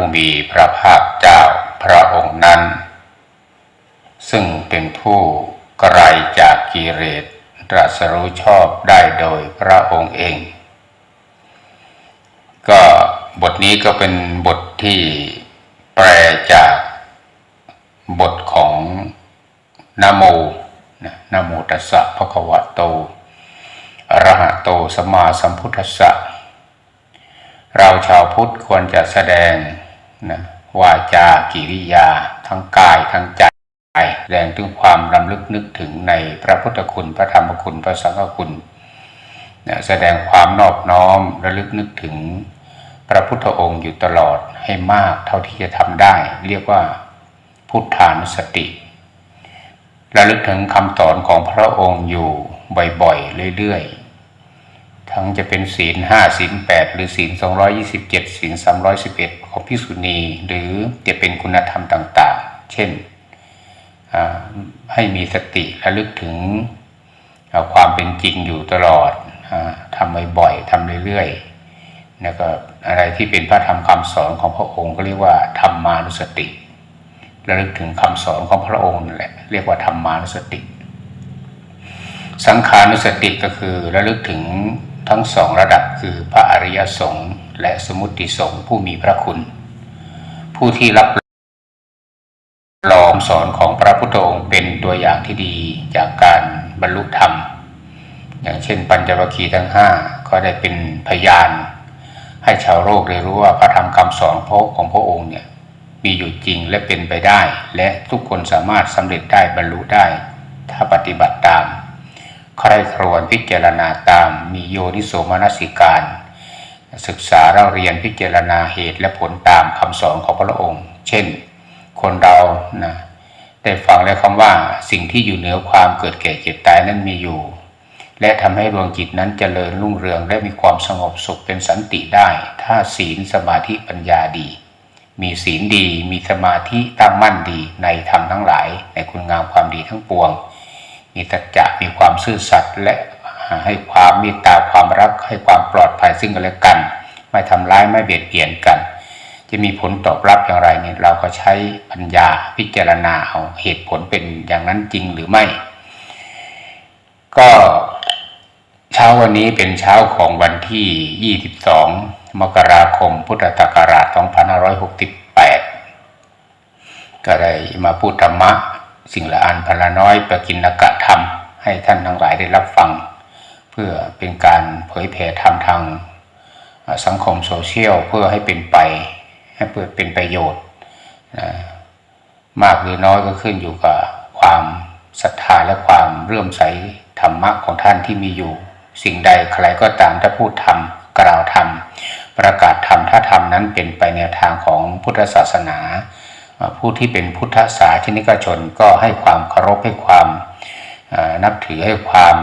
ผู้มีพระภาคเจ้าพระองค์นั้น ซึ่งเป็นผู้ไกลจากกิเลสตรัสรู้ชอบได้โดยพระองค์เอง ก็บทนี้ก็เป็นบทที่แปลจากบทของนะโมนะนะโมตัสสะภะคะวะโตอรหะโตสมมาสัมพุทธัสสะเราชาวพุทธควรจะแสดง นะวาจากิริยา ทั้งกายทั้งใจแสดงถึงความรำลึกนึกถึงในพระพุทธคุณพระธรรมคุณพระสังฆคุณนะแสดงความนอบน้อมระลึกนึกถึง พระพุทธองค์อยู่ตลอดให้มากเท่าที่จะทำได้ เรียกว่าพุทธานุสติระลึกถึงคำสอนของพระองค์อยู่บ่อยๆเรื่อยๆ ทั้งจะเป็นศีลห้าศีลแปดหรือศีลสองร้อยี่สิบเจ็ดศีลสามร้อยสิบเอ็ดของพิสุณีหรือจะเป็นคุณธรรมต่างๆ เช่นให้มีสติระลึกถึงความเป็นจริงอยู่ตลอดอทำบ่อยๆทำเรื่อยๆแล้วก็อะไรที่เป็นพระธรรมคำสอนของพระองค์ก็เรียกว่าธรรมานุสติระลึกถึงคำสอนของพระองค์นั่นแหละเรียกว่าธรรมานุสติ สังขานุสติก็คือระลึกถึง ทั้งสองระดับคือพระอริยสงฆ์และสมุติสงฆ์ผู้มีพระคุณ ผู้ที่รับรองสอนของพระพุทธองค์เป็นตัวอย่างที่ดีจากการบรรลุธรรม อย่างเช่นปัญจวัคคีย์ทั้งห้าก็ได้เป็นพยาน ให้ชาวโลกได้รู้ว่าพระธรรมคำสอนพระของพระองค์เนี่ยมีอยู่จริงและเป็นไปได้ และทุกคนสามารถสำเร็จได้บรรลุได้ ถ้าปฏิบัติตาม ใครครวญพิจารณาตามมีโยนิโสมนสิการ ศึกษาเราเรียนพิจารณาเหตุและผลตามคำสอนของพระองค์ เช่น คนเรานะได้ฟังแล้วคำว่าสิ่งที่อยู่เหนือความเกิดแก่เจ็บตายนั้นมีอยู่ และทำให้ดวงจิตนั้นเจริญรุ่งเรืองและมีความสงบสุขเป็นสันติได้ ถ้าศีลสมาธิปัญญาดี มีศีลดี มีสมาธิตั้งมั่นดีในธรรมทั้งหลาย ในคุณงามความดีทั้งปวง มีตัจจะมีความซื่อสัตย์และให้ความมตตาความรักให้ความปลอดภัยซึ่งกันและกัน ไม่ทำร้ายไม่เบียดเบียนกัน จะมีผลตอบรับอย่างไรเนี่ยเราก็ใช้ปัญญาพิจารณาเอาเหตุผลเป็นอย่างนั้นจริงหรือไม่ ก็เช้าวันนี้เป็นเช้าของวันที่ 22 มกราคม พุทธศักราช 2568 ก็ได้มาพูดธรรมะ สิ่งละอันพละน้อยประกินกะธรรม ให้ท่านทั้งหลายได้รับฟัง เพื่อเป็นการเผยแผ่ธรรมทางสังคมโซเชียลเพื่อให้เป็นไป ให้เปิดเป็นประโยชน์นะมากหรือน้อยก็ขึ้นอยู่กับความศรัทธาและความเรื่อมใสธรรมะของท่านที่มีอยู่ สิ่งใดใครก็ตามถ้าพูดธรรมกล่าวธรรมประกาศธรรมถ้าธรรมนั้นเป็นไปแนวทางของพุทธศาสนา ผู้ที่เป็นพุทธศาสนิกชนก็ให้ความเคารพให้ความนับถือให้ความ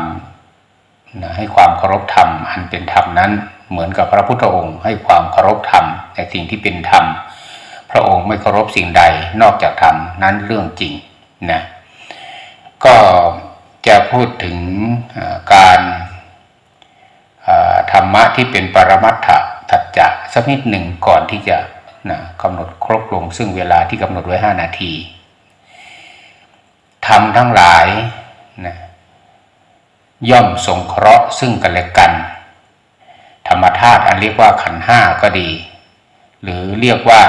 ให้ความเคารพธรรม อันเป็นธรรมนั้นเหมือนกับพระพุทธองค์ ให้ความเคารพธรรมในสิ่งที่เป็นธรรม พระองค์ไม่เคารพสิ่งใดนอกจากธรรมนั้นเรื่องจริงนะก็จะพูดถึงการธรรมะที่เป็นปรมัตถทัจจะสักนิดหนึ่งก่อนที่จะ นะกำหนดครบลงซึ่งเวลาที่กำหนดไว้ 5 นาทีทำทั้งหลายนะย่อมสงเคราะห์ซึ่งกันและกัน ธรรมธาตุอันเรียกว่าขันห้าก็ดี หรือเรียกว่า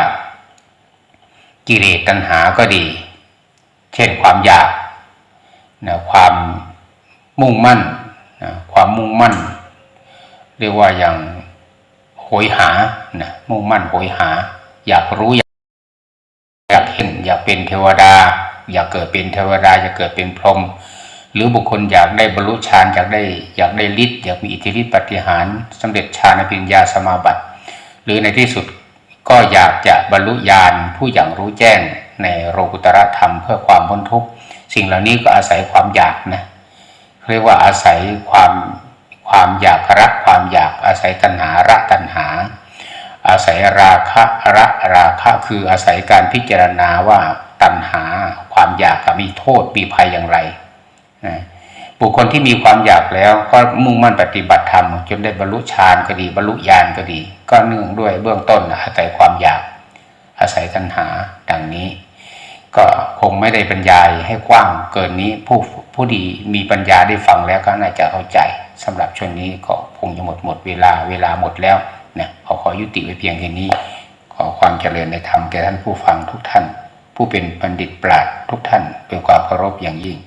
กิเลสตัณหาก็ดี เช่นความอยากนะความมุ่งมั่นนะความมุ่งมั่น เรียกว่าอย่างโหยหานะมุ่งมั่นโหยหา อยากรู้อยากเห็นอยากเป็นเทวดา อยากเกิดเป็นเทวดาอยากเกิดเป็นพรหมหรือบุคคลอยากได้บรรลุฌานอยากได้อยากได้ฤทธิ์อยากมีอิทธิฤทธิปฏิหารสำเร็จฌานปัญญาสมาบัติ หรือในที่สุดก็อยากจะบรรลุญาณผู้อย่างรู้แจ้งในโลกุตระธรรมเพื่อความพ้นทุกข์สิ่งเหล่านี้ก็อาศัยความอยากนะเรียกว่าอาศัยความความอยากรักความอยากอาศัยตัณหารักตัณหา อาศัยราคะรักราคะคืออาศัยการพิจารณาว่าตัณหาความอยากมีโทษมีภัยอย่างไรบุคคลที่มีความอยากแล้วก็มุ่งมั่นปฏิบัติธรรมจนได้บรรลุฌานก็ดีบรรลุญาณก็ดี ก็เนื่องด้วยเบื้องต้นอาศัยความอยาก อาศัยตัณหาดังนี้ ก็คงไม่ได้บรรยายให้กว้างเกินนี้ผู้ผู้ดีมีปัญญาได้ฟังแล้วก็น่าจะเข้าใจสำหรับช่วงนี้ก็คงจะหมดหมดเวลาเวลาหมดแล้ว อขอยุติไว้เพียงแค่นี้ ขอความเจริญในธรรมแก่ท่านผู้ฟังทุกท่าน ผู้เป็นบัณฑิตปราชญ์ทุกท่านเป็นความเคารพอย่างยิ่ง